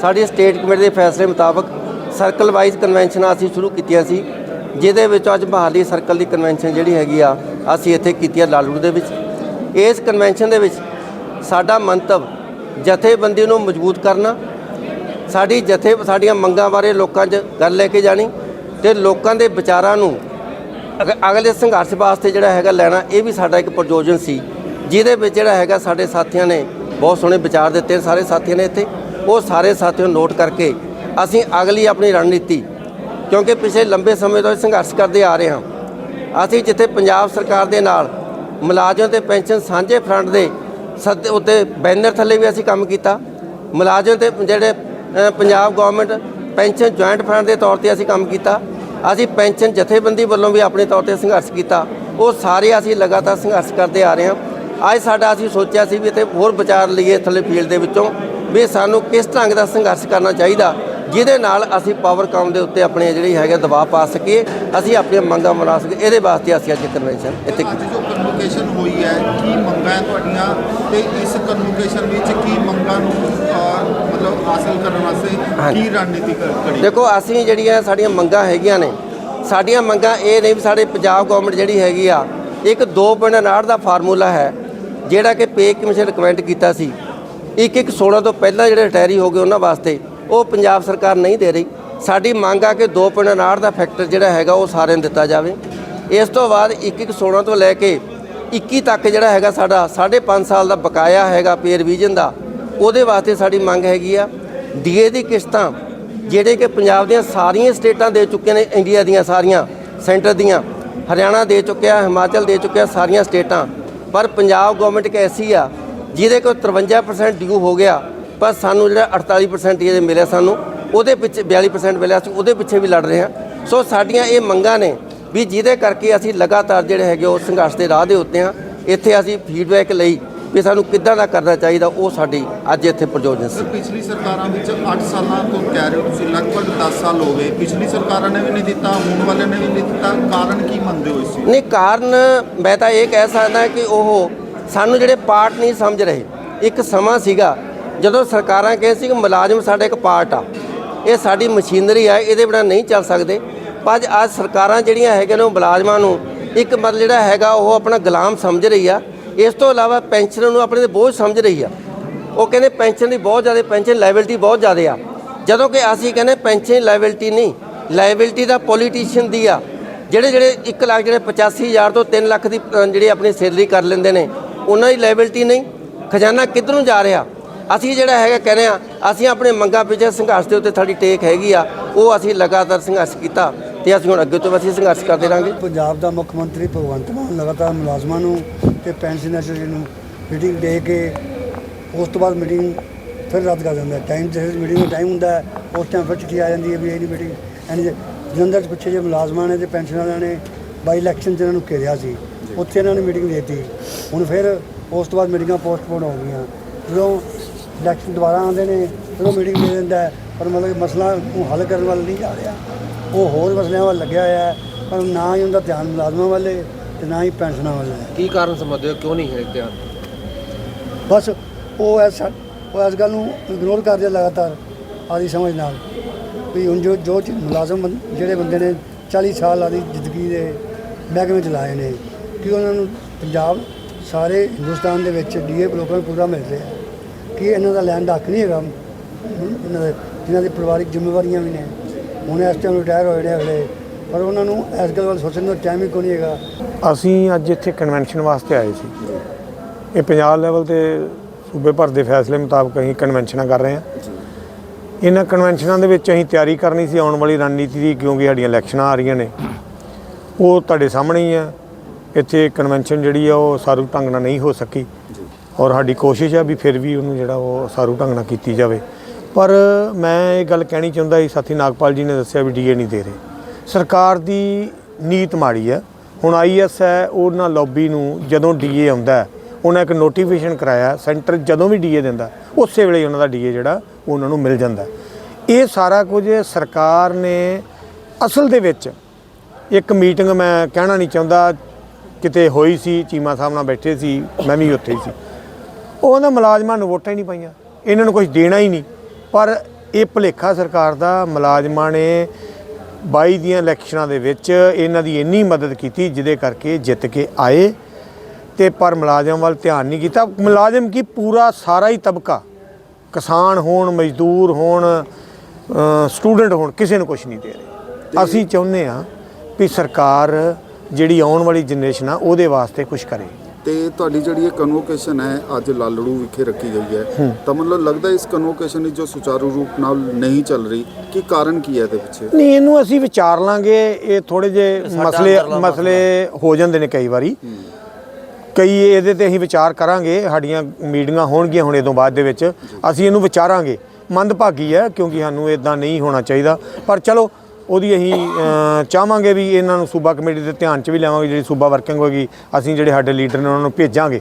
ਸਾਡੀ state committee ਦੇ ਫੈਸਲੇ ਮੁਤਾਬਕ ਸਰਕਲ ਵਾਈਜ਼ ਕਨਵੈਨਸ਼ਨਾਂ ਅਸੀਂ ਸ਼ੁਰੂ ਕੀਤੀਆਂ ਸੀ, ਜਿਹਦੇ ਵਿੱਚ ਅੱਜ ਬਹਾਲੀ ਸਰਕਲ ਦੀ ਕਨਵੈਨਸ਼ਨ ਜਿਹੜੀ ਹੈਗੀ ਆ, ਅਸੀਂ ਇੱਥੇ ਕੀਤੀ ਆ ਲਾਲੂੜ ਦੇ ਵਿੱਚ। ਇਸ ਕਨਵੈਨਸ਼ਨ ਦੇ ਵਿੱਚ ਸਾਡਾ ਮੰਤਵ ਜਥੇਬੰਦੀ ਨੂੰ ਮਜ਼ਬੂਤ ਕਰਨਾ, ਸਾਡੀ ਜਥੇ, ਸਾਡੀਆਂ ਮੰਗਾਂ ਬਾਰੇ ਲੋਕਾਂ 'ਚ ਗੱਲ ਲੈ ਕੇ ਜਾਣੀ ਤੇ ਲੋਕਾਂ ਦੇ ਵਿਚਾਰਾਂ ਨੂੰ ਅਗ- ਅਗਲੇ ਸੰਘਰਸ਼ ਵਾਸਤੇ ਜਿਹੜਾ ਹੈਗਾ ਲੈਣਾ, ਇਹ ਵੀ ਸਾਡਾ ਇੱਕ ਪ੍ਰਯੋਜਨ ਸੀ, ਜਿਹਦੇ ਵਿੱਚ ਜਿਹੜਾ ਹੈਗਾ ਸਾਡੇ ਸਾਥੀਆਂ ਨੇ ਬਹੁਤ ਸੋਹਣੇ ਵਿਚਾਰ ਦਿੱਤੇ ਸਾਰੇ ਸਾਥੀਆਂ ਨੇ ਇੱਥੇ। ਉਹ ਸਾਰੇ ਸਾਥੀਆਂ ਨੋਟ ਕਰਕੇ ਅਸੀਂ ਅਗਲੀ ਆਪਣੀ ਰਣਨੀਤੀ, ਕਿਉਂਕਿ ਪਿਛਲੇ ਲੰਬੇ ਸਮੇਂ ਤੋਂ ਸੰਘਰਸ਼ ਕਰਦੇ ਆ ਰਹੇ ਹਾਂ। ਅਸੀਂ ਜਿੱਥੇ ਪੰਜਾਬ ਸਰਕਾਰ ਦੇ ਨਾਲ ਮੁਲਾਜ਼ਮ ਤੇ ਪੈਨਸ਼ਨ ਸਾਂਝੇ ਫਰੰਟ ਦੇ ਸੱਦੇ ਉੱਤੇ ਬੈਨਰ ਥੱਲੇ ਵੀ ਅਸੀਂ ਕੰਮ ਕੀਤਾ। ਮੁਲਾਜ਼ਮ ਤੇ ਜਿਹੜੇ Punjab government pension joint front ਦੇ ਤੌਰ ਤੇ ਅਸੀਂ ਕੰਮ ਕੀਤਾ। ਅਸੀਂ ਪੈਨਸ਼ਨ ਜਥੇਬੰਦੀ ਵੱਲੋਂ ਵੀ ਆਪਣੇ ਤੌਰ ਤੇ ਸੰਘਰਸ਼ ਕੀਤਾ। ਉਹ ਸਾਰੇ ਅਸੀਂ ਲਗਾਤਾਰ ਸੰਘਰਸ਼ ਕਰਦੇ ਆ ਰਹੇ ਹਾਂ। ਅੱਜ ਸਾਡਾ ਅਸੀਂ ਸੋਚਿਆ ਸੀ ਵੀ ਇੱਥੇ ਹੋਰ ਵਿਚਾਰ ਲਈਏ ਥੱਲੇ ਫੀਲਡ ਦੇ ਵਿੱਚੋਂ। ਵੀ ਸਾਨੂੰ ਕਿਸ ਢੰਗ ਦਾ ਸੰਘਰਸ਼ ਕਰਨਾ ਚਾਹੀਦਾ ਜਿਹਦੇ ਨਾਲ ਅਸੀਂ ਪਾਵਰ ਕਾਮ ਦੇ ਉੱਤੇ ਆਪਣੇ ਜਿਹੜੀ ਹੈਗੇ ਦਬਾਅ ਪਾ ਸਕੀਏ ਅਸੀਂ ਆਪਣੀਆਂ ਮੰਗਾਂ ਮਨਾ ਸਕੀਏ ਇਹਦੇ ਵਾਸਤੇ ਅਸੀਂ ਅੱਜ ਕਨਵੈਨਸ਼ਨ ਇੱਥੇ ਅੱਜ ਜੋ ਕਨਵੋਕੇਸ਼ਨ ਹੋਈ ਹੈ ਕੀ ਮੰਗਾਂ ਹੈ ਤੁਹਾਡੀਆਂ ਤੇ ਇਸ ਕਨਵੋਕੇਸ਼ਨ ਵਿੱਚ ਕੀ ਮੰਗਾਂ ਨੂੰ ਮਤਲਬ ਹਾਸਲ ਕਰਨ ਵਾਸਤੇ। ਕੀ ਰਣਨੀਤੀ ਕ- ਘੜੀ ਦੇਖੋ ਅਸੀਂ ਜਿਹੜੀਆਂ ਸਾਡੀਆਂ ਮੰਗਾਂ ਹੈਗੀਆਂ ਨੇ ਸਾਡੀਆਂ ਮੰਗਾਂ ਇਹ ਨਹੀਂ ਵੀ ਸਾਡੇ ਪੰਜਾਬ ਗਵਰਨਮੈਂਟ ਜਿਹੜੀ ਹੈਗੀ ਆ ਇੱਕ 2.9 ਦਾ ਫਾਰਮੂਲਾ ਹੈ ਜਿਹੜਾ ਕਿ ਪੇ ਕਮਿਸ਼ਨ ਰਿਕਮੈਂਡ ਕੀਤਾ ਸੀ। ਇੱਕ ਇੱਕ 16 ਤੋਂ ਪਹਿਲਾਂ ਜਿਹੜੇ ਰਿਟਾਇਰੀ ਹੋ ਗਏ ਉਹਨਾਂ ਵਾਸਤੇ, ਉਹ ਪੰਜਾਬ ਸਰਕਾਰ ਨਹੀਂ ਦੇ ਰਹੀ। ਸਾਡੀ ਮੰਗ ਆ ਕਿ 2.9 ਦਾ ਫੈਕਟਰ ਜਿਹੜਾ ਹੈਗਾ ਉਹ ਸਾਰਿਆਂ ਨੂੰ ਦਿੱਤਾ ਜਾਵੇ। ਇਸ ਤੋਂ ਬਾਅਦ ਇੱਕ ਇੱਕ 16 ਤੋਂ ਲੈ ਕੇ 21 ਤੱਕ ਜਿਹੜਾ ਹੈਗਾ ਸਾਡਾ 5.5 ਸਾਲ ਦਾ ਬਕਾਇਆ ਹੈਗਾ ਪੇ ਰਿਵੀਜ਼ਨ ਦਾ, ਉਹਦੇ ਵਾਸਤੇ ਸਾਡੀ ਮੰਗ ਹੈਗੀ ਆ। ਡੀਏ ਦੀ ਕਿਸ਼ਤਾਂ ਜਿਹੜੇ ਕਿ ਪੰਜਾਬ ਦੀਆਂ ਸਾਰੀਆਂ ਸਟੇਟਾਂ ਦੇ ਚੁੱਕੇ ਨੇ, ਇੰਡੀਆ ਦੀਆਂ ਸਾਰੀਆਂ, ਸੈਂਟਰ ਦੀਆਂ, ਹਰਿਆਣਾ ਦੇ ਚੁੱਕਿਆ, ਹਿਮਾਚਲ ਦੇ ਚੁੱਕਿਆ ਸਾਰੀਆਂ ਸਟੇਟਾਂ। ਪਰ ਪੰਜਾਬ ਗਵਰਨਮੈਂਟ ਇੱਕ ਐਸੀ ਆ ਜਿਹਦੇ ਕੋਲ 53% ਡਿਊ ਹੋ ਗਿਆ ਪਰ ਸਾਨੂੰ ਜਿਹੜਾ 48% ਇਹ ਮਿਲਿਆ ਸਾਨੂੰ ਉਹਦੇ ਪਿੱਛੇ 42% ਮਿਲਿਆ ਸੀ ਉਹਦੇ ਪਿੱਛੇ ਵੀ ਲੜ ਰਹੇ ਹਾਂ। ਸੋ ਸਾਡੀਆਂ ਇਹ ਮੰਗਾਂ ਨੇ ਵੀ ਜਿਹਦੇ ਕਰਕੇ ਅਸੀਂ ਲਗਾਤਾਰ ਜਿਹੜੇ ਹੈਗੇ ਉਹ ਸੰਘਰਸ਼ ਦੇ ਰਾਹ ਦੇ ਉੱਤੇ ਆ ਇੱਥੇ ਅਸੀਂ ਫੀਡਬੈਕ ਲਈ ਵੀ ਸਾਨੂੰ ਕਿੱਦਾਂ ਦਾ ਕਰਨਾ ਚਾਹੀਦਾ ਉਹ ਸਾਡੀ ਅੱਜ ਇੱਥੇ ਪ੍ਰਯੋਜਨ ਸੀ। ਪਿਛਲੀ ਸਰਕਾਰਾਂ ਵਿੱਚ 8 ਸਾਲਾਂ ਤੋਂ ਕਹਿ ਰਹੇ ਹੋ ਤੁਸੀਂ ਲਗਭਗ 10 ਸਾਲ ਹੋ ਗਏ। ਪਿਛਲੀ ਸਰਕਾਰਾਂ ਨੇ ਵੀ ਨਹੀਂ ਦਿੱਤਾ ਹੁਣ ਵਾਲਿਆਂ ਨੇ ਵੀ ਨਹੀਂ ਦਿੱਤਾ। ਕਾਰਨ ਕੀ ਮੰਨਦੇ ਹੋ ਇਸ ਨਹੀਂ ਕਾਰਨ ਮੈਂ ਤਾਂ ਇਹ ਕਹਿ ਸਕਦਾ ਕਿ ਉਹ ਸਾਨੂੰ ਜਿਹੜੇ ਪਾਰਟ ਨਹੀਂ ਸਮਝ ਰਹੇ, ਇੱਕ ਸਮਾਂ ਸੀਗਾ ਜਦੋਂ ਸਰਕਾਰਾਂ ਕਹੇ ਸੀ ਕਿ ਮੁਲਾਜ਼ਮ ਸਾਡਾ ਇੱਕ ਪਾਰਟ ਆ, ਇਹ ਸਾਡੀ ਮਸ਼ੀਨਰੀ ਆ, ਇਹਦੇ ਬਿਨਾਂ ਨਹੀਂ ਚੱਲ ਸਕਦੇ। ਪਰ ਅੱਜ ਸਰਕਾਰਾਂ ਜਿਹੜੀਆਂ ਹੈਗੀਆਂ ਨੇ ਉਹ ਮੁਲਾਜ਼ਮਾਂ ਨੂੰ ਇੱਕ ਮਤਲਬ ਜਿਹੜਾ ਹੈਗਾ ਉਹ ਆਪਣਾ ਗੁਲਾਮ ਸਮਝ ਰਹੀ ਆ। ਇਸ ਤੋਂ ਇਲਾਵਾ ਪੈਨਸ਼ਨ ਨੂੰ ਆਪਣੇ ਤੇ ਬੋਝ ਸਮਝ ਰਹੀ ਆ। ਉਹ ਕਹਿੰਦੇ ਪੈਨਸ਼ਨ ਦੀ ਬਹੁਤ ਜ਼ਿਆਦਾ, ਪੈਨਸ਼ਨ ਲਾਇਬਿਲਟੀ ਬਹੁਤ ਜ਼ਿਆਦਾ ਆ। ਜਦੋਂ ਕਿ ਅਸੀਂ ਕਹਿੰਦੇ ਪੈਨਸ਼ਨ ਲਾਇਬਿਲਟੀ ਨਹੀਂ ਲਾਇਬਿਲਟੀ ਦਾ ਪੋਲੀਟੀਸ਼ੀਅਨ ਦੀ ਆ। ਜਿਹੜੇ ਜਿਹੜੇ 1 ਲੱਖ, ਜਿਹੜੇ 85000 ਤੋਂ 3 ਲੱਖ ਦੀ ਜਿਹੜੀ ਆਪਣੀ ਸੈਲਰੀ ਕਰ ਲੈਂਦੇ ਨੇ ਉਹਨਾਂ ਦੀ ਲਾਇਬਿਲਟੀ ਨਹੀਂ। ਖਜ਼ਾਨਾ ਕਿੱਧਰ ਨੂੰ ਜਾ ਰਿਹਾ? ਅਸੀਂ ਜਿਹੜਾ ਹੈਗਾ ਕਹਿੰਦੇ ਆ ਅਸੀਂ ਆਪਣੇ ਮੰਗਾਂ ਪਿੱਛੇ ਸੰਘਰਸ਼ ਦੇ ਉੱਤੇ ਸਾਡੀ ਟੇਕ ਹੈਗੀ ਆ, ਉਹ ਅਸੀਂ ਲਗਾਤਾਰ ਸੰਘਰਸ਼ ਕੀਤਾ ਤੇ ਅਸੀਂ ਹੁਣ ਅੱਗੇ ਤੋਂ ਵੀ ਅਸੀਂ ਸੰਘਰਸ਼ ਕਰਦੇ ਰਹਾਂਗੇ। ਪੰਜਾਬ ਦਾ ਮੁੱਖ ਮੰਤਰੀ ਭਗਵੰਤ ਮਾਨ ਲਗਾਤਾਰ ਮੁਲਾਜ਼ਮਾਂ ਨੂੰ ਤੇ ਪੈਨਸ਼ਨਰਸ ਨੂੰ ਮੀਟਿੰਗ ਦੇ ਕੇ ਉਸ ਤੋਂ ਬਾਅਦ ਮੀਟਿੰਗ ਫਿਰ ਰੱਦ ਕਰ ਦਿੰਦਾ। ਟਾਈਮ ਜਿਸ ਮੀਟਿੰਗ ਦਾ ਟਾਈਮ ਹੁੰਦਾ ਉਸ ਟਾਈਮ ਫਿਰ ਚਿੱਠੀ ਆ ਜਾਂਦੀ ਹੈ ਵੀ ਇਹ ਨਹੀਂ ਮੀਟਿੰਗ ਐਂਡ ਜਲੰਧਰ 'ਚ ਪਿੱਛੇ ਜੇ ਮੁਲਾਜ਼ਮਾਂ ਨੇ ਤੇ ਪੈਨਸ਼ਨਰਾਂ ਨੇ ਬਾਈ ਇਲੈਕਸ਼ਨ 'ਚ ਇਹਨਾਂ ਨੂੰ ਘੇਰਿਆ ਸੀ। ਉੱਥੇ ਇਹਨਾਂ ਨੇ ਮੀਟਿੰਗ ਦੇਤੀ। ਹੁਣ ਫਿਰ ਉਸ ਤੋਂ ਬਾਅਦ ਮੀਟਿੰਗਾਂ ਪੋਸਟਪੋਨ ਹੋ ਗਈਆਂ। ਜਦੋਂ ਇਲੈਕਸ਼ਨ ਦੁਬਾਰਾ ਆਉਂਦੇ ਨੇ ਉਦੋਂ ਮੀਟਿੰਗ ਦੇ ਦਿੰਦਾ ਪਰ ਮਤਲਬ ਮਸਲਾ ਨੂੰ ਹੱਲ ਕਰਨ ਵੱਲ ਨਹੀਂ ਜਾ ਰਿਹਾ। ਉਹ ਹੋਰ ਮਸਲਿਆਂ ਵੱਲ ਲੱਗਿਆ ਹੋਇਆ ਹੈ। ਪਰ ਨਾ ਹੀ ਉਹਦਾ ਧਿਆਨ ਮੁਲਾਜ਼ਮਾਂ ਵੱਲੇ ਤੇ ਨਾ ਹੀ ਪੈਨਸ਼ਨਾਂ ਵੱਲ ਹੈ ਕੀ ਕਾਰਨ ਸਮਝਦੇ ਹੋ? ਕਿਉਂ ਨਹੀਂ ਹੈ ਧਿਆਨ? ਬਸ ਉਹ ਐਸ ਉਹ ਇਸ ਗੱਲ ਨੂੰ ਇਗਨੋਰ ਕਰਦੇ ਲਗਾਤਾਰ ਆਦੀ ਸਮਝ ਨਾਲ। ਵੀ ਹੁਣ ਜੋ ਜੋ ਮੁਲਾਜ਼ਮ ਜਿਹੜੇ ਬੰਦੇ ਨੇ 40 ਸਾਲ ਆਦੀ ਜ਼ਿੰਦਗੀ ਦੇ ਮਹਿਕਮੇ ਚ ਲਾਏ ਨੇ ਕਿ ਉਹਨਾਂ ਨੂੰ ਪੰਜਾਬ ਸਾਰੇ ਹਿੰਦੁਸਤਾਨ ਦੇ ਵਿੱਚ ਡੀਏ ਲੋਕਾਂ ਨੂੰ ਪੂਰਾ ਮਿਲ ਰਿਹਾ ਕਿ ਇਹਨਾਂ ਦਾ ਲੈਣ ਦਾ ਹੱਕ ਨਹੀਂ ਹੈਗਾ। ਇਹਨਾਂ ਦੇ ਜਿਨ੍ਹਾਂ ਦੀ ਪਰਿਵਾਰਿਕ ਜ਼ਿੰਮੇਵਾਰੀਆਂ ਵੀ ਨੇ। ਹੁਣ ਇਸ ਟਾਈਮ ਰਿਟਾਇਰ ਹੋਏ ਨੇ ਅਗਲੇ। ਪਰ ਉਹਨਾਂ ਨੂੰ ਇਸ ਗੱਲ ਵੱਲ ਸੋਚਣ ਦਾ ਟਾਈਮ ਹੀ ਕੋਈ ਨਹੀਂ ਹੈਗਾ। ਅਸੀਂ ਅੱਜ ਇੱਥੇ ਕਨਵੈਨਸ਼ਨ ਵਾਸਤੇ ਆਏ ਸੀ। ਇਹ ਪੰਜਾਬ ਲੈਵਲ ਤੇ ਸੂਬੇ ਭਰ ਦੇ ਫੈਸਲੇ ਮੁਤਾਬਕ ਅਸੀਂ ਕਨਵੈਨਸ਼ਨਾਂ ਕਰ ਰਹੇ ਹਾਂ। ਇਹਨਾਂ ਕਨਵੈਨਸ਼ਨਾਂ ਦੇ ਵਿੱਚ ਅਸੀਂ ਤਿਆਰੀ ਕਰਨੀ ਸੀ ਆਉਣ ਵਾਲੀ ਰਣਨੀਤੀ ਦੀ, ਕਿਉਂਕਿ ਸਾਡੀਆਂ ਇਲੈਕਸ਼ਨਾਂ ਆ ਰਹੀਆਂ ਨੇ। ਉਹ ਤੁਹਾਡੇ ਸਾਹਮਣੇ ਹੀ ਆ। ਇੱਥੇ ਕਨਵੈਨਸ਼ਨ ਜਿਹੜੀ ਆ ਉਹ ਸਾਰੂ ਢੰਗ ਨਾਲ ਨਹੀਂ ਹੋ ਸਕੀ। ਔਰ ਸਾਡੀ ਕੋਸ਼ਿਸ਼ ਆ ਵੀ ਫਿਰ ਵੀ ਉਹਨੂੰ ਜਿਹੜਾ ਉਹ ਸਾਰੂ ਢੰਗ ਨਾਲ ਕੀਤੀ ਜਾਵੇ। ਪਰ ਮੈਂ ਇਹ ਗੱਲ ਕਹਿਣੀ ਚਾਹੁੰਦਾ ਸੀ ਸਾਥੀ ਨਾਗਪਾਲ ਜੀ ਨੇ ਦੱਸਿਆ ਵੀ ਡੀਏ ਨਹੀਂ ਦੇ ਰਹੇ। ਸਰਕਾਰ ਦੀ ਨੀਤ ਮਾੜੀ ਹੈ ਹੁਣ ਆਈਐਸ ਹੈ ਉਹਨਾਂ ਲੌਬੀ ਨੂੰ ਜਦੋਂ ਡੀਏ ਆਉਂਦਾ ਉਹਨਾਂ ਇੱਕ ਨੋਟੀਫਿਕੇਸ਼ਨ ਕਰਾਇਆ ਸੈਂਟਰ ਜਦੋਂ ਵੀ ਡੀਏ ਦਿੰਦਾ ਉਸੇ ਵੇਲੇ ਉਹਨਾਂ ਦਾ ਡੀਏ ਜਿਹੜਾ ਉਹ ਉਹਨਾਂ ਨੂੰ ਮਿਲ ਜਾਂਦਾ। ਇਹ ਸਾਰਾ ਕੁਝ ਸਰਕਾਰ ਨੇ ਅਸਲ ਦੇ ਵਿੱਚ ਇੱਕ ਮੀਟਿੰਗ ਮੈਂ ਕਹਿਣਾ ਨਹੀਂ ਚਾਹੁੰਦਾ ਕਿਤੇ ਹੋਈ ਸੀ ਚੀਮਾ ਸਾਹਿਬ ਨਾਲ ਬੈਠੇ ਸੀ ਮੈਂ ਵੀ ਉੱਥੇ ਹੀ ਸੀ। ਉਹਨਾਂ ਮੁਲਾਜ਼ਮਾਂ ਨੂੰ ਵੋਟਾਂ ਹੀ ਨਹੀਂ ਪਾਈਆਂ। ਇਹਨਾਂ ਨੂੰ ਕੁਝ ਦੇਣਾ ਹੀ ਨਹੀਂ। ਪਰ ਇਹ ਭੁਲੇਖਾ ਸਰਕਾਰ ਦਾ ਮੁਲਾਜ਼ਮਾਂ ਨੇ 22 ਦੀਆਂ ਇਲੈਕਸ਼ਨਾਂ ਦੇ ਵਿੱਚ ਇਹਨਾਂ ਦੀ ਇੰਨੀ ਮਦਦ ਕੀਤੀ ਜਿਹਦੇ ਕਰਕੇ ਜਿੱਤ ਕੇ ਆਏ। ਤੇ ਪਰ ਮੁਲਾਜ਼ਮ ਵੱਲ ਧਿਆਨ ਨਹੀਂ ਕੀਤਾ। ਮੁਲਾਜ਼ਮ ਕੀ ਪੂਰਾ ਸਾਰਾ ਹੀ ਤਬਕਾ। ਕਿਸਾਨ ਹੋਣ ਮਜ਼ਦੂਰ ਹੋਣ ਸਟੂਡੈਂਟ ਹੋਣ ਕਿਸੇ ਨੂੰ ਕੁਝ ਨਹੀਂ ਦੇ ਰਹੇ। ਅਸੀਂ ਚਾਹੁੰਦੇ ਆ ਵੀ ਸਰਕਾਰ ਜਿਹੜੀ ਆਉਣ ਵਾਲੀ ਜਨਰੇਸ਼ਨ ਆ ਉਹਦੇ ਵਾਸਤੇ ਕੁਝ ਕਰੇ। ਤੇ ਤੁਹਾਡੀ ਜਿਹੜੀ ਇਹ ਕਨਵੋਕੇਸ਼ਨ ਹੈ ਅੱਜ ਲਾਲੜੂ ਵਿਖੇ ਰੱਖੀ ਗਈ ਹੈ। ਤਾਂ ਮਤਲਬ ਲੱਗਦਾ ਇਸ ਕਨਵੋਕੇਸ਼ਨ ਵਿੱਚ ਜੋ ਸੁਚਾਰੂ ਰੂਪ ਨਾਲ ਨਹੀਂ ਚੱਲ ਰਹੀ ਕੀ ਕਾਰਨ ਕੀ ਹੈ ਇਹਦੇ ਪਿੱਛੇ? ਨਹੀਂ ਇਹਨੂੰ ਅਸੀਂ ਵਿਚਾਰ ਲਾਂਗੇ। ਇਹ ਥੋੜੇ ਜੇ ਮਸਲੇ ਮਸਲੇ ਹੋ ਜਾਂਦੇ ਨੇ ਕਈ ਵਾਰੀ। ਕਈ ਇਹਦੇ ਤੇ ਅਸੀਂ ਵਿਚਾਰ ਕਰਾਂਗੇ। ਸਾਡੀਆਂ ਮੀਟਿੰਗਾਂ ਹੋਣਗੀਆਂ ਹੁਣ ਇਹ ਤੋਂ ਬਾਅਦ ਦੇ ਵਿੱਚ। ਅਸੀਂ ਇਹਨੂੰ ਵਿਚਾਰਾਂਗੇ। ਮੰਦਭਾਗੀ ਹੈ ਕਿਉਂਕਿ ਸਾਨੂੰ ਇਦਾਂ ਨਹੀਂ ਹੋਣਾ ਚਾਹੀਦਾ। ਪਰ ਚਲੋ ਉਹਦੀ ਅਸੀਂ ਚਾਹਾਂਗੇ ਵੀ ਇਹਨਾਂ ਨੂੰ ਸੂਬਾ ਕਮੇਟੀ ਦੇ ਧਿਆਨ 'ਚ ਵੀ ਲਿਆਵਾਂਗੇ ਜਿਹੜੀ ਸੂਬਾ ਵਰਕਿੰਗ ਹੋਏਗੀ ਅਸੀਂ ਜਿਹੜੇ ਸਾਡੇ ਲੀਡਰ ਨੇ ਉਹਨਾਂ ਨੂੰ ਭੇਜਾਂਗੇ।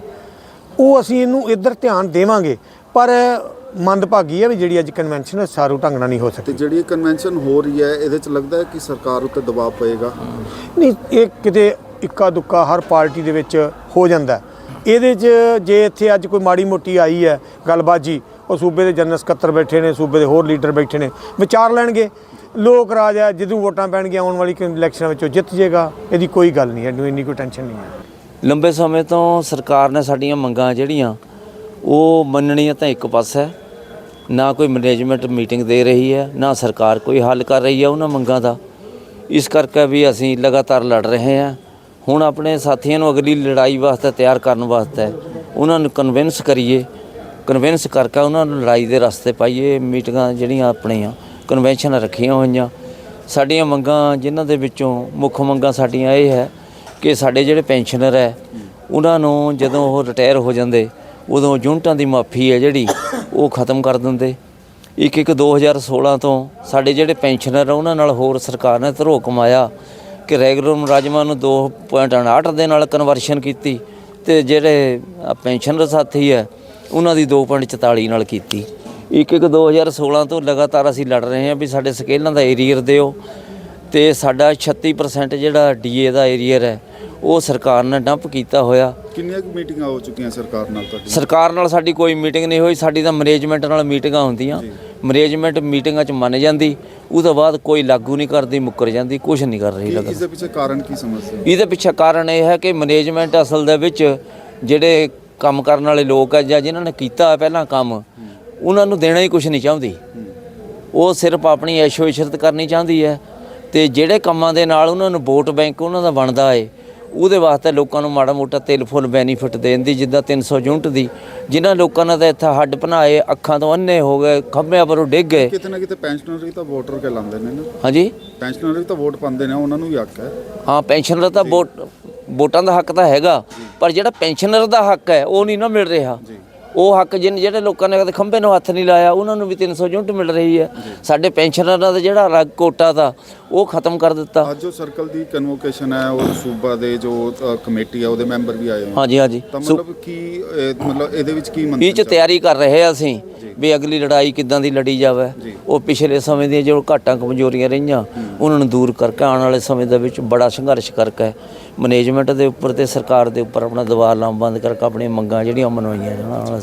ਉਹ ਅਸੀਂ ਇਹਨੂੰ ਇੱਧਰ ਧਿਆਨ ਦੇਵਾਂਗੇ ਪਰ ਮੰਦਭਾਗੀ ਹੈ ਵੀ ਜਿਹੜੀ ਅੱਜ ਕਨਵੈਨਸ਼ਨ ਸਾਰੂ ਢੰਗ ਨਾਲ ਨਹੀਂ ਹੋ ਸਕਦੀ। ਤੇ ਜਿਹੜੀ ਕਨਵੈਨਸ਼ਨ ਹੋ ਰਹੀ ਹੈ ਇਹਦੇ ਚ ਲੱਗਦਾ ਹੈ ਕਿ ਸਰਕਾਰ ਉੱਤੇ ਦਬਾਅ ਪਏਗਾ? ਨਹੀਂ ਇਹ ਕਿਤੇ ਇੱਕਾ ਦੁੱਕਾ ਹਰ ਪਾਰਟੀ ਦੇ ਵਿੱਚ ਹੋ ਜਾਂਦਾ। ਇਹਦੇ 'ਚ ਜੇ ਇੱਥੇ ਅੱਜ ਕੋਈ ਮਾੜੀ ਮੋਟੀ ਆਈ ਹੈ ਗੱਲਬਾਜੀ ਉਹ ਸੂਬੇ ਦੇ ਜਨਰਲ ਸਕੱਤਰ ਬੈਠੇ ਨੇ ਸੂਬੇ ਦੇ ਹੋਰ ਲੀਡਰ ਬੈਠੇ ਨੇ ਵਿਚਾਰ ਲੈਣਗੇ। ਲੋਕ ਰਾਜ ਹੈ, ਜਦੋਂ ਵੋਟਾਂ ਪੈਣਗੀਆਂ, ਆਉਣ ਵਾਲੀ ਇਲੈਕਸ਼ਨਾਂ ਵਿੱਚੋਂ ਜਿੱਤ ਜਾਏਗਾ, ਇਹਦੀ ਕੋਈ ਗੱਲ ਨਹੀਂ ਹੈ, ਇਹਨੂੰ ਇੰਨੀ ਕੋਈ ਟੈਨਸ਼ਨ ਨਹੀਂ ਹੈ। ਲੰਬੇ ਸਮੇਂ ਤੋਂ ਸਰਕਾਰ ਨੇ ਸਾਡੀਆਂ ਮੰਗਾਂ ਜਿਹੜੀਆਂ, ਉਹ ਮੰਨਣੀਆਂ ਤਾਂ ਇੱਕ ਪਾਸੇ ਹੈ। ਨਾ ਕੋਈ ਮੈਨੇਜਮੈਂਟ ਮੀਟਿੰਗ ਦੇ ਰਹੀ ਹੈ, ਨਾ ਸਰਕਾਰ ਕੋਈ ਹੱਲ ਕਰ ਰਹੀ ਹੈ ਉਹਨਾਂ ਮੰਗਾਂ ਦਾ। ਇਸ ਕਰਕੇ ਵੀ ਅਸੀਂ ਲਗਾਤਾਰ ਲੜ ਰਹੇ ਹਾਂ। ਹੁਣ ਆਪਣੇ ਸਾਥੀਆਂ ਨੂੰ ਅਗਲੀ ਲੜਾਈ ਵਾਸਤੇ ਤਿਆਰ ਕਰਨ ਵਾਸਤੇ ਉਹਨਾਂ ਨੂੰ ਕਨਵਿੰਸ ਕਰੀਏ। ਕਨਵਿੰਸ ਕਰਕੇ ਉਹਨਾਂ ਨੂੰ ਲੜਾਈ ਦੇ ਰਸਤੇ ਪਾਈਏ, ਮੀਟਿੰਗਾਂ ਜਿਹੜੀਆਂ ਆਪਣੀਆਂ। ਕਨਵੈਨਸ਼ਨਾਂ ਰੱਖੀਆਂ ਹੋਈਆਂ। ਸਾਡੀਆਂ ਮੰਗਾਂ, ਜਿਨ੍ਹਾਂ ਦੇ ਵਿੱਚੋਂ ਮੁੱਖ ਮੰਗਾਂ ਸਾਡੀਆਂ ਇਹ ਹੈ ਕਿ ਸਾਡੇ ਜਿਹੜੇ ਪੈਨਸ਼ਨਰ ਹੈ, ਉਹਨਾਂ ਨੂੰ ਜਦੋਂ ਉਹ ਰਿਟਾਇਰ ਹੋ ਜਾਂਦੇ, ਉਦੋਂ ਯੂਨਿਟਾਂ ਦੀ ਮਾਫੀ ਹੈ ਜਿਹੜੀ, ਉਹ ਖਤਮ ਕਰ ਦਿੰਦੇ। ਇੱਕ ਇੱਕ 2016 ਤੋਂ ਸਾਡੇ ਜਿਹੜੇ ਪੈਨਸ਼ਨਰ ਆ, ਉਹਨਾਂ ਨਾਲ ਹੋਰ ਸਰਕਾਰ ਨੇ ਧਰੋ ਕਮਾਇਆ ਕਿ ਰੈਗੂਲਰ ਮੁਲਾਜ਼ਮਾਂ ਨੂੰ 2.8 ਦੇ ਨਾਲ ਕਨਵਰਸ਼ਨ ਕੀਤੀ ਤੇ ਜਿਹੜੇ ਪੈਨਸ਼ਨਰ ਸਾਥੀ ਹੈ, ਉਹਨਾਂ ਦੀ 2.44 ਨਾਲ ਕੀਤੀ। ਇੱਕ ਇੱਕ 2016 ਤੋਂ ਲਗਾਤਾਰ ਅਸੀਂ ਲੜ ਰਹੇ ਹਾਂ ਵੀ ਸਾਡੇ ਸਕੇਲਾਂ ਦਾ ਏਰੀਅਰ ਦਿਓ ਤੇ ਸਾਡਾ 36% ਜਿਹੜਾ ਡੀਏ ਦਾ ਏਰੀਅਰ ਹੈ ਉਹ ਸਰਕਾਰ ਨੇ ਡੰਪ ਕੀਤਾ ਹੋਇਆ। ਕਿੰਨੀਆਂ ਕੁ ਮੀਟਿੰਗਾਂ ਹੋ ਚੁੱਕੀਆਂ ਸਰਕਾਰ ਨਾਲ ਤੁਹਾਡੀ ਸਰਕਾਰ ਨਾਲ ਸਾਡੀ ਕੋਈ ਮੀਟਿੰਗ ਨਹੀਂ ਹੋਈ ਸਾਡੀ ਤਾਂ ਮੈਨੇਜਮੈਂਟ ਨਾਲ ਮੀਟਿੰਗਾਂ ਹੁੰਦੀਆਂ। ਮੈਨੇਜਮੈਂਟ ਮੀਟਿੰਗਾਂ 'ਚ ਮੰਨ ਜਾਂਦੀ ਉਹ ਤੋਂ ਬਾਅਦ ਕੋਈ ਲਾਗੂ ਨਹੀਂ ਕਰਦੀ ਮੁੱਕਰ ਜਾਂਦੀ ਕੁਝ ਨਹੀਂ ਕਰ ਰਹੀ ਲਗਾਤਾਰ। ਇਸ ਦੇ ਪਿੱਛੇ ਕਾਰਨ ਕੀ ਸਮਝਦੇ ਹੋ? ਇਹਦੇ ਪਿੱਛੇ ਕਾਰਨ ਇਹ ਹੈ ਕਿ ਮੈਨੇਜਮੈਂਟ ਅਸਲ ਦੇ ਵਿੱਚ ਜਿਹੜੇ ਕੰਮ ਕਰਨ ਵਾਲੇ ਲੋਕ ਆ ਜਾਂ ਜਿਨ੍ਹਾਂ ਨੇ ਕੀਤਾ ਪਹਿਲਾਂ ਕੰਮ ਉਹਨਾਂ ਨੂੰ ਦੇਣਾ ਹੀ ਕੁਝ ਨਹੀਂ ਚਾਹੁੰਦੀ। ਉਹ ਸਿਰਫ ਆਪਣੀ ਐਸ਼ੋ ਇਸ਼ਰਤ ਕਰਨੀ ਚਾਹੁੰਦੀ ਹੈ ਤੇ ਜਿਹੜੇ ਕੰਮਾਂ ਦੇ ਨਾਲ ਉਹਨਾਂ ਨੂੰ ਵੋਟ ਬੈਂਕ ਉਹਨਾਂ ਦਾ ਬਣਦਾ ਏ ਉਹਦੇ ਵਾਸਤੇ ਲੋਕਾਂ ਨੂੰ ਮਾੜਾ ਮੋਟਾ ਤਿਲ ਫੁੱਲ ਬੈਨੀਫਿਟ ਦੇਣ ਦੀ ਜਿੱਦਾਂ 300 ਯੂਨਿਟ ਦੀ ਜਿਨ੍ਹਾਂ ਲੋਕਾਂ ਨੇ ਤਾਂ ਇੱਥੇ ਹੱਡ ਭਨਾਏ ਅੱਖਾਂ ਤੋਂ ਅੰਨੇ ਹੋ ਗਏ ਖੰਭਿਆਂ ਪਰੋਂ ਡਿੱਗ ਗਏ। ਕਿਤੇ ਨਾ ਕਿਤੇ ਪੈਨਸ਼ਨਰ ਵੀ ਤਾਂ ਵੋਟਰ ਕਹਿਲਾਉਂਦੇ ਨੇ ਨਾ। ਹਾਂਜੀ? ਪੈਨਸ਼ਨਰ ਵੀ ਤਾਂ ਵੋਟ ਪਾਉਂਦੇ ਨੇ ਉਹਨਾਂ ਨੂੰ ਵੀ ਹੱਕ ਹੈ। ਹਾਂ ਪੈਨਸ਼ਨਰ ਦਾ ਵੋਟ ਵੋਟਾਂ ਦਾ ਹੱਕ ਤਾਂ ਹੈਗਾ ਪਰ ਜਿਹੜਾ ਪੈਨਸ਼ਨਰ ਦਾ ਹੱਕ ਹੈ ਉਹ ਨਹੀਂ ਨਾ ਮਿਲ ਰਿਹਾ। ਉਹ ਹੱਕ ਜਿਨ ਜਿਹੜੇ ਲੋਕਾਂ ਨੇ ਕਦੇ ਖੰਭੇ ਨੂੰ ਹੱਥ ਨਹੀਂ ਲਾਇਆ ਉਹਨਾਂ ਨੂੰ ਵੀ 300 ਯੂਨਿਟ ਮਿਲ ਰਹੀ ਹੈ। ਸਾਡੇ ਪੈਨਸ਼ਨਰਾਂ ਦਾ ਜਿਹੜਾ ਅਲੱਗ ਕੋਟਾ ਦਾ ਉਹ ਖਤਮ ਕਰ ਦਿੱਤਾ। ਅੱਜ ਜੋ ਸਰਕਲ ਦੀ ਕਨਵੋਕੇਸ਼ਨ ਹੈ ਉਹ ਸੂਬਾ ਦੇ ਜੋ ਕਮੇਟੀ ਹੈ ਉਹਦੇ ਮੈਂਬਰ ਵੀ ਆਏ ਹੋਏ ਹਾਂਜੀ ਹਾਂਜੀ। ਤਾਂ ਮਤਲਬ ਕੀ ਇਹ, ਮਤਲਬ ਇਹਦੇ ਵਿੱਚ ਕੀ ਇਹ ਮੰਤਵ ਚ ਤਿਆਰੀ ਕਰ ਰਹੇ ਹਾਂ ਅਸੀਂ ਵੀ ਅਗਲੀ ਲੜਾਈ ਕਿੱਦਾਂ ਦੀ ਲੜੀ ਜਾਵੇ। ਉਹ ਪਿਛਲੇ ਸਮੇਂ ਦੀਆਂ ਜੋ ਘਾਟਾਂ ਕਮਜ਼ੋਰੀਆਂ ਰਹੀਆਂ ਉਹਨਾਂ ਨੂੰ ਦੂਰ ਕਰਕੇ ਆਉਣ ਵਾਲੇ ਸਮੇਂ ਦੇ ਵਿੱਚ ਬੜਾ ਸੰਘਰਸ਼ ਕਰਕੇ ਮੈਨੇਜਮੈਂਟ ਦੇ ਉੱਪਰ ਤੇ ਸਰਕਾਰ ਦੇ ਉੱਪਰ ਆਪਣਾ ਦਬਾਅ ਲਾਉਣ ਬੰਦ ਕਰਕੇ ਆਪਣੀਆਂ ਮੰਗਾਂ ਜਿਹੜੀਆਂ ਮਨਵਾਈਆਂ ਜਾਣ ਆਉਣ ਵਾਲੇ